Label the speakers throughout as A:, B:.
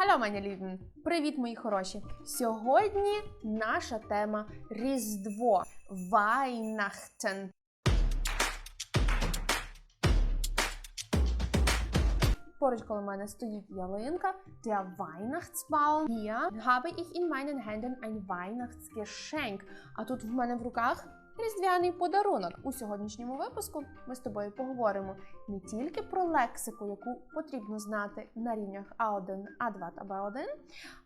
A: Hallo, meine Lieben! Привіт, мої хороші! Сьогодні наша тема Різдво Weihnachten. Поруч коло мене стоїть ялинка. Hier habe ich in meinen Händen ein Weihnachtsgeschenk. А тут в мене в руках різдвяний подарунок. У сьогоднішньому випуску ми з тобою поговоримо не тільки про лексику, яку потрібно знати на рівнях А1, А2 та Б1,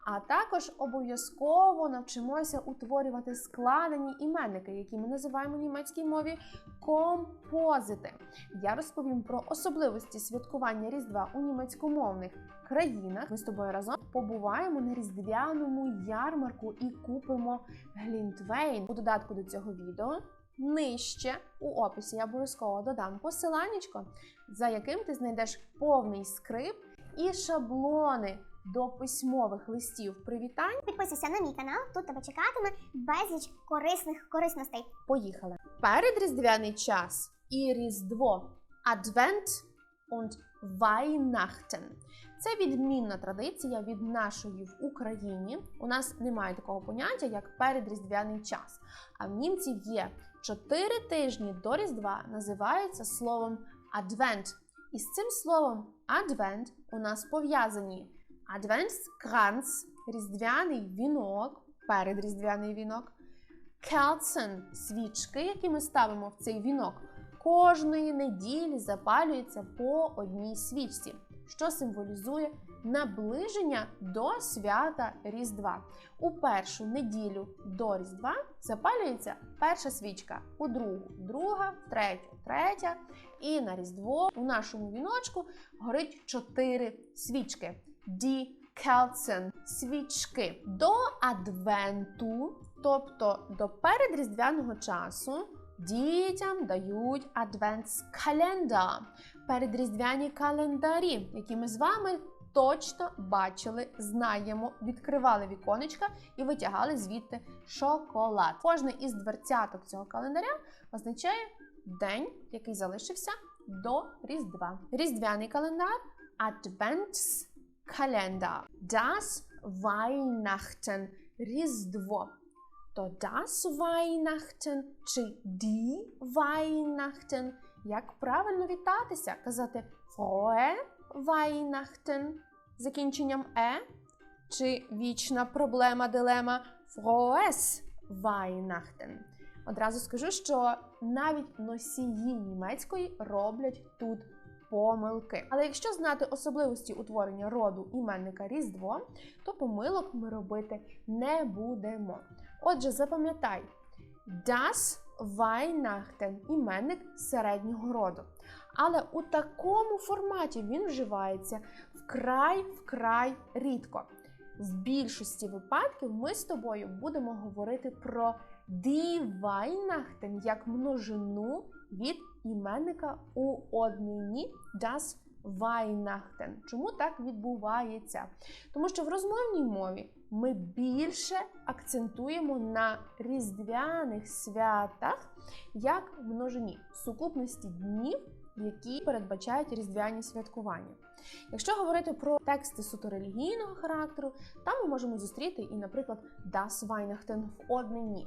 A: а також обов'язково навчимося утворювати складені іменники, які ми називаємо в німецькій мові композити. Я розповім про особливості святкування Різдва у німецькомовних країнах. Ми з тобою разом побуваємо на різдвяному ярмарку і купимо глінтвейн. У додатку до цього відео нижче у описі я обов'язково додам посиланнячко, за яким ти знайдеш повний скрипт і шаблони до письмових листів привітань.
B: Підписуйся на мій канал, тут тебе чекатиме безліч корисних корисностей.
A: Поїхали. Передріздвяний час і Різдво Адвент und Weihnachten. Це відмінна традиція від нашої в Україні. У нас немає такого поняття, як передріздвяний час. А в німців є чотири тижні до Різдва називаються словом Адвент. І з цим словом Адвент у нас пов'язані Adventskranz – різдвяний вінок, передріздвяний вінок, Керцен – свічки, які ми ставимо в цей вінок. Кожної неділі запалюється по одній свічці, що символізує наближення до свята Різдва. У першу неділю до Різдва запалюється перша свічка, у другу друга, третю третя. І на Різдво у нашому віночку горить чотири свічки. Die Kerzen – свічки до Адвенту, тобто до передріздвяного часу. Дітям дають адвентскалендар, передріздвяні календарі, які ми з вами точно бачили, знаємо, відкривали віконечка і витягали звідти шоколад. Кожне із дверцяток цього календаря означає день, який залишився до Різдва. Різдвяний календар Adventskalender. Das Weihnachten – Різдво то das Weihnachten чи die Weihnachten. Як правильно вітатися? Казати Frohe Weihnachten з закінченням е, чи вічна проблема дилема Frohes Weihnachten. Одразу скажу, що навіть носії німецької роблять тут помилки. Але якщо знати особливості утворення роду іменника Різдво, то помилок ми робити не будемо. Отже, запам'ятай, das Weihnachten – іменник середнього роду. Але у такому форматі він вживається вкрай-вкрай рідко. В більшості випадків ми з тобою будемо говорити про die Weihnachten як множину від іменника у однині das Weihnachten. Чому так відбувається? Тому що в розмовній мові ми більше акцентуємо на різдвяних святах як множині сукупності днів, які передбачають різдвяні святкування. Якщо говорити про тексти суто релігійного характеру, там ми можемо зустріти і, наприклад, Das Weihnachten в однині.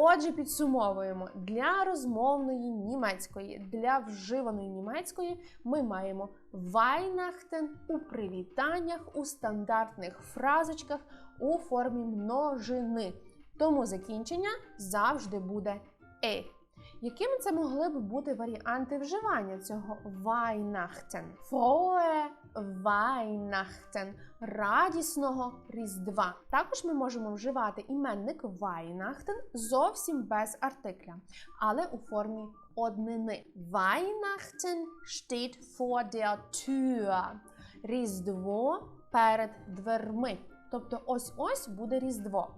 A: Отже, підсумовуємо, для розмовної німецької, для вживаної німецької ми маємо Weihnachten у привітаннях, у стандартних фразочках у формі множини. Тому закінчення завжди буде е. Якими це могли б бути варіанти вживання цього Weihnachten? Frohe Weihnachten – радісного Різдва. Також ми можемо вживати іменник Weihnachten зовсім без артикля, але у формі однини. Weihnachten steht vor der Tür. Різдво перед дверми. Тобто ось-ось буде Різдво.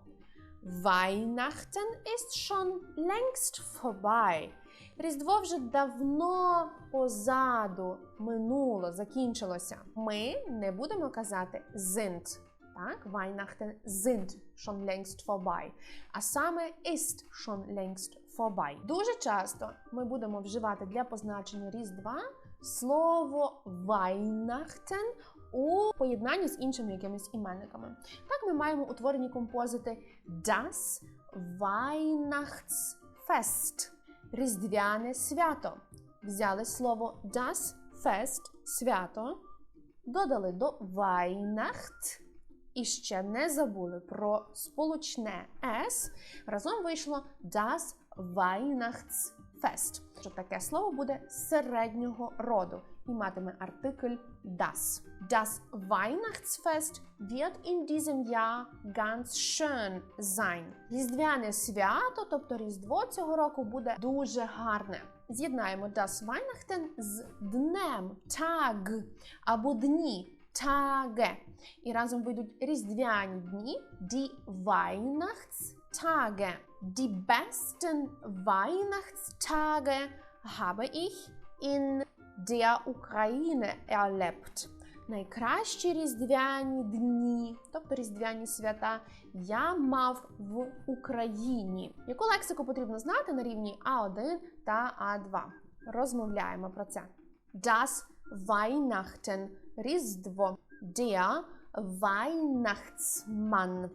A: Weihnachten ist schon längst vorbei. Різдво вже давно позаду минуло, закінчилося. Ми не будемо казати sind. Так, Weihnachten sind schon längst vorbei. А саме ist schon längst vorbei. Дуже часто ми будемо вживати для позначення Різдва слово Weihnachten у поєднанні з іншими якимись іменниками. Так ми маємо утворені композити Das Weihnachtsfest Різдвяне свято. Взяли слово das Fest свято, додали до Weihnacht і ще не забули про сполучне S. Разом вийшло das Weihnachtsfest. Що таке слово буде середнього роду і матиме артикль das. Das Weihnachtsfest wird in diesem Jahr ganz schön sein. Різдвяне свято, тобто Різдво цього року буде дуже гарне. З'єднаємо das Weihnachten з днем Tag або дні Tage. І разом вийдуть різдвяні дні die Weihnachtstage. Die besten Weihnachtstage habe ich in der Ukraine erlebt. Найкращі різдвяні дні, тобто різдвяні свята, я мав в Україні. Яку лексику потрібно знати на рівні А1 та А2? Розмовляємо про це. Das Weihnachten – Різдво. Der Weihnachtsmann.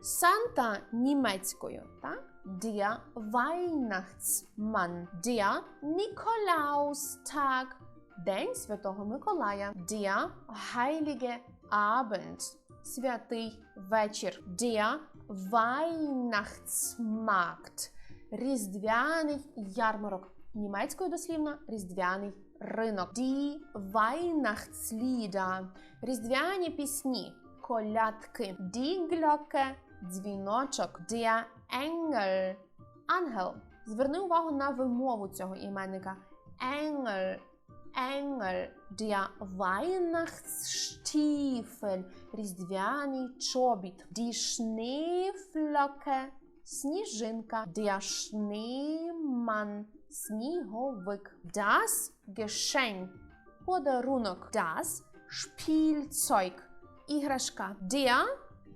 A: Санта німецькою, так? Der Weihnachtsmann. Der Nikolaustag. День Святого Миколая. Der Heilige Abend. Святий вечір. Der Weihnachtsmarkt. Різдвяний ярмарок. Німецькою дослівно різдвяний ринок. Die Weihnachtslieder. Різдвяні пісні. Колядки. Die Glocke. Дзвіночок. Der Engel. Ангел. Зверни увагу на вимову цього іменника. Engel. Engel, der Weihnachtsstiefel, різдвяний чобіт, die Schneeflocke, сніжинка, der Schneemann, сніговик, das Geschenk, подарунок, das Spielzeug, іграшка, der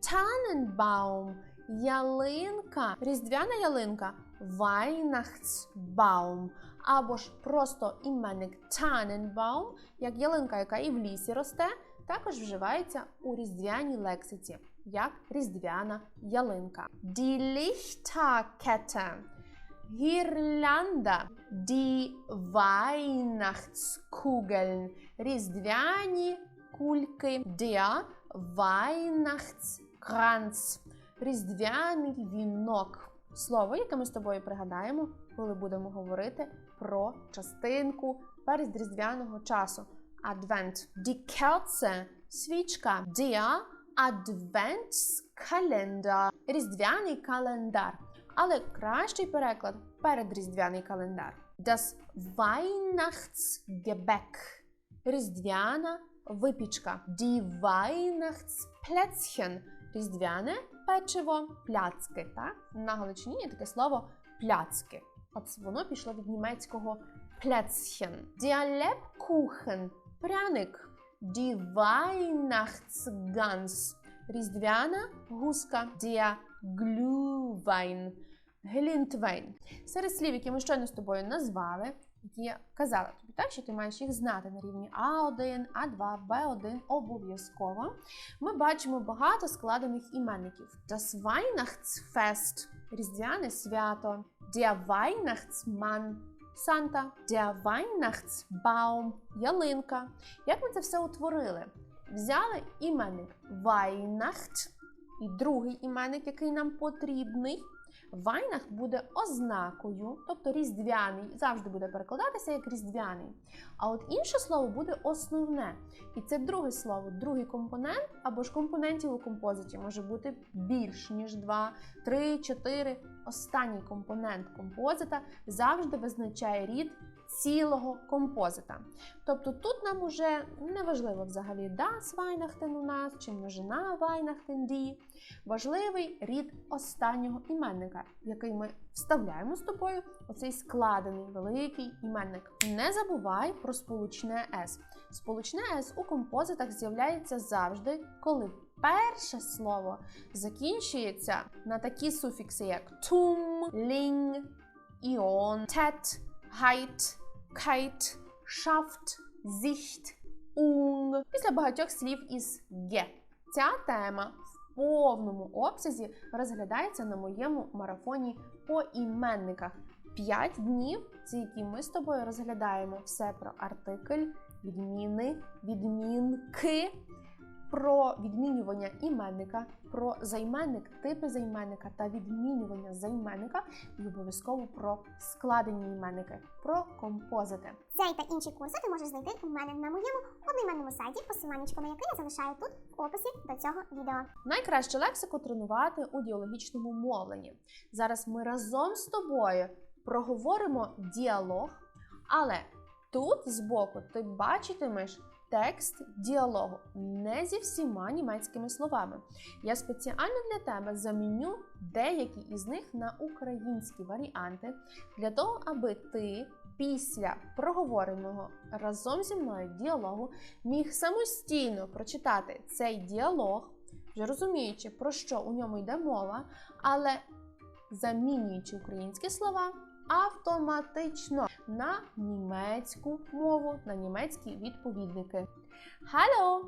A: Tannenbaum, ялинка, різдвяна ялинка, Weihnachtsbaum, або ж просто іменник Tannenbaum, як ялинка, яка і в лісі росте, також вживається у різдвяній лексиці, як різдвяна ялинка. Die Lichterkette, гірлянда, die Weihnachtskugeln, різдвяні кульки, der Weihnachtskranz, різдвяний вінок. Слово, яке ми з тобою пригадаємо, коли будемо говорити про частинку передріздвяного часу. Адвент. Die Kerze – свічка. Der Adventskalender – різдвяний календар. Але кращий переклад передріздвяний календар. Das Weihnachtsgebäck – різдвяна випічка. Die Weihnachtsplätzchen – різдвяне печиво, пляцки. Так? На Галичині є таке слово пляцки. От воно пішло від німецького. Der Lebkuchen – пряник. Die Weihnachtsgans – різдвяна гуска. Der Glühwein – глінтвейн. Серед слів, які ми щойно з тобою назвали, які я казала тобі, так, що ти маєш їх знати на рівні А1, А2, Б1 обов'язково. Ми бачимо багато складених іменників. Das Weihnachtsfest – різдвяне свято, Der Weihnachtsmann – Санта, Der Weihnachtsbaum – ялинка. Як ми це все утворили? Взяли іменник Weihnacht і другий іменник, який нам потрібний. Вайнахт буде ознакою, тобто різдвяний, завжди буде перекладатися як різдвяний. А от інше слово буде основне. І це друге слово, другий компонент або ж компонентів у композиті може бути більш, ніж два, три, чотири. Останній компонент композита завжди визначає рід цілого композита. Тобто тут нам уже не важливо взагалі das Weihnachten у нас чи множина Weihnachten die. Важливий рід останнього іменника, який ми вставляємо з тобою оцей складений великий іменник. Не забувай про сполучне S. Сполучне S у композитах з'являється завжди, коли перше слово закінчується на такі суфікси, як tum, ling, ion, tet, heit, kite, schafft, sicht, un, Після багатьох слів із ге. Ця тема в повному обсязі розглядається на моєму марафоні по іменниках. П'ять днів, за які ми з тобою розглядаємо все про артикль, відміни, відмінки, про відмінювання іменника, про займенник, типи займенника та відмінювання займенника, і обов'язково про складені іменники, про композити.
B: Цей та інші курси ти можеш знайти у мене на моєму одноіменному сайті, посиланнячко на який я залишаю тут в описі до цього відео.
A: Найкраще лексику тренувати у діалогічному мовленні. Зараз ми разом з тобою проговоримо діалог, але тут збоку ти бачитимеш текст діалогу не зі всіма німецькими словами. Я спеціально для тебе заміню деякі із них на українські варіанти для того, аби ти після проговореного разом зі мною діалогу міг самостійно прочитати цей діалог, вже розуміючи, про що у ньому йде мова, але замінюючи українські слова автоматично на німецьку мову, на німецькі відповідники. Hallo!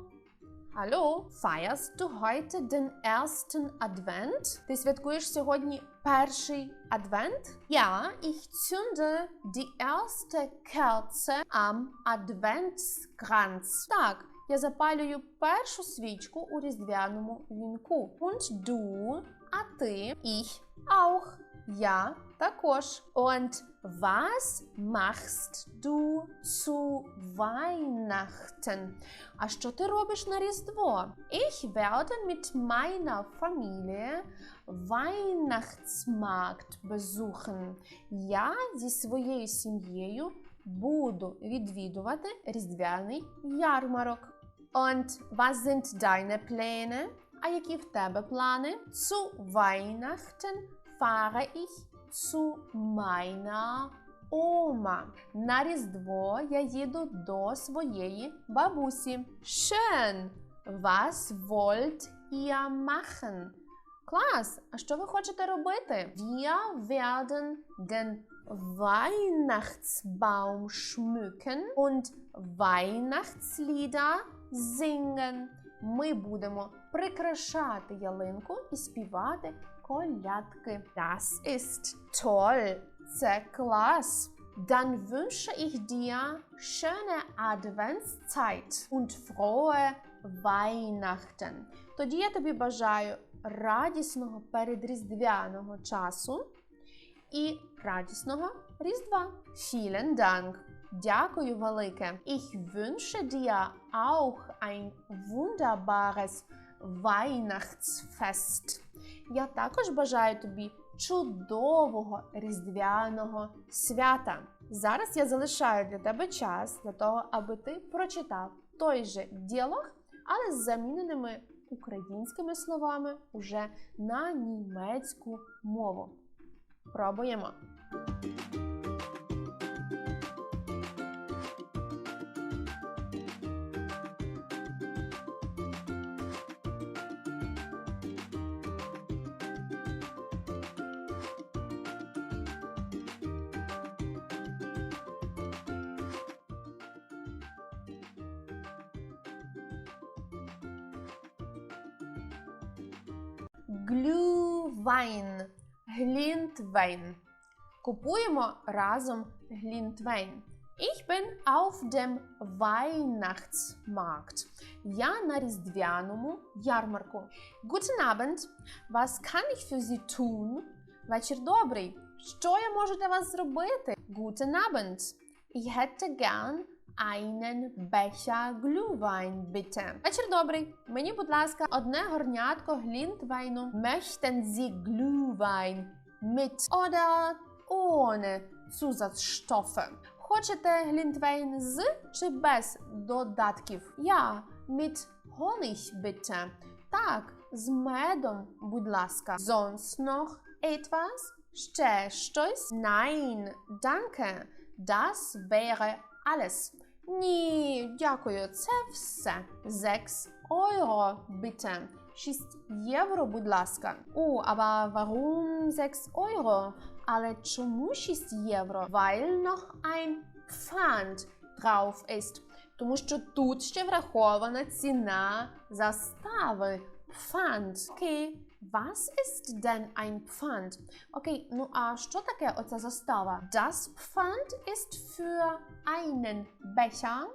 A: Hallo, feierst du heute den ersten Advent? Ти святкуєш сьогодні перший адвент? Ja, ich zünde die erste Kerze am Adventskranz. Так, я запалюю першу свічку у різдвяному вінку. Und du, а ти, ich auch. Я також. Und was machst du zu Weihnachten? А що ти робиш на Різдво? Ich werde mit meiner Familie Weihnachtsmarkt besuchen. Я зі своєю сім'єю буду відвідувати різдвяний ярмарок. Und was sind deine Pläne? А які в тебе плани? Zu Weihnachten fahre ich zu meiner Oma. На Різдво я їду до своєї бабусі. Schön! Was wollt ihr machen? Клас! А що ви хочете робити? Wir werden den Weihnachtsbaum schmücken und Weihnachtslieder singen. Ми будемо прикрашати ялинку і співати колядки. Das ist toll! Це клас! Dann wünsche ich dir schöne Adventszeit und frohe Weihnachten. Тоді я тобі бажаю радісного передріздвяного часу і радісного Різдва. Vielen Dank! Дякую велике! Ich wünsche dir auch ein wunderbares Weihnachtsfest. Я також бажаю тобі чудового різдвяного свята. Зараз я залишаю для тебе час для того, аби ти прочитав той же діалог, але з заміненими українськими словами уже на німецьку мову. Пробуємо. Глювайн. Глінтвейн. Купуємо разом Глінтвейн. Ich bin auf dem Weihnachtsmarkt. Я на різдвяному ярмарку. Guten Abend. Was kann ich für Sie tun? Вечір добрий. Що я можу для вас зробити? Guten Abend. Ich hätte gern einen Becher Glühwein, bitte. Вечір добрий. Мені, будь ласка, одне горнятко глінтвейну. Möchten Sie Glühwein mit oder ohne Zusatzstoffe? Хочете глінтвейн з чи без додатків? Я mit Honig, bitte. Так, з медом, будь ласка. Sonst noch etwas? Ще щось? Nein, danke. Das wäre alles. Ні, дякую, це все. 6 Euro, bitte. 6 євро, будь ласка. О, aber warum 6 Euro? Але чому 6 євро? Weil noch ein Pfand drauf ist. тому що тут ще врахована ціна застави. Pfand. Окей. Was ist denn ein Pfand? Окей, ну а що таке оця застава? Das Pfand ist für einen Becher,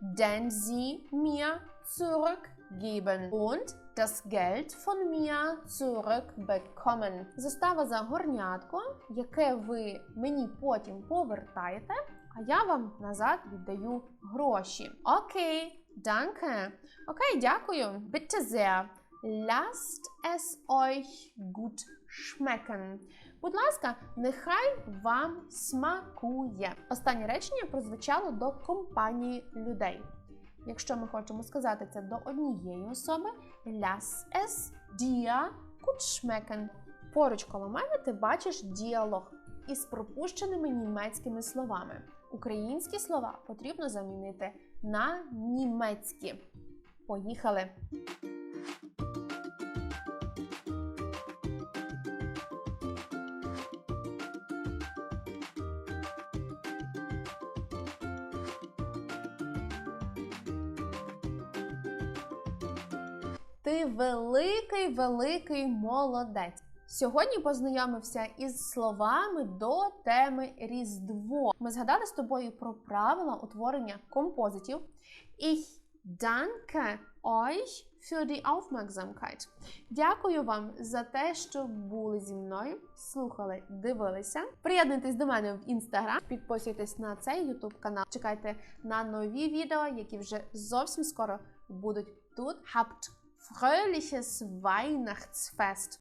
A: den Sie mir zurückgeben und das Geld von mir zurückbekommen. Застава за горнятко, яке ви мені потім повертаєте, а я вам назад віддаю гроші. Окей, danke. Окей, дякую. Bitte sehr. Lasst es euch gut schmecken. Будь ласка, нехай вам смакує. Останнє речення прозвучало до компанії людей. Якщо ми хочемо сказати це до однієї особи, lass es dir gut schmecken. Поруч коло мене ти бачиш діалог із пропущеними німецькими словами. Українські слова потрібно замінити на німецькі. Поїхали! Великий, великий молодець. Сьогодні познайомився із словами до теми Різдво. Ми згадали з тобою про правила утворення композитів. Ich danke euch für die Aufmerksamkeit. Дякую вам за те, що були зі мною, слухали, дивилися. Приєднуйтесь до мене в інстаграм, підписуйтесь на цей ютуб канал. Чекайте на нові відео, які вже зовсім скоро будуть тут. Habt fröhliches Weihnachtsfest.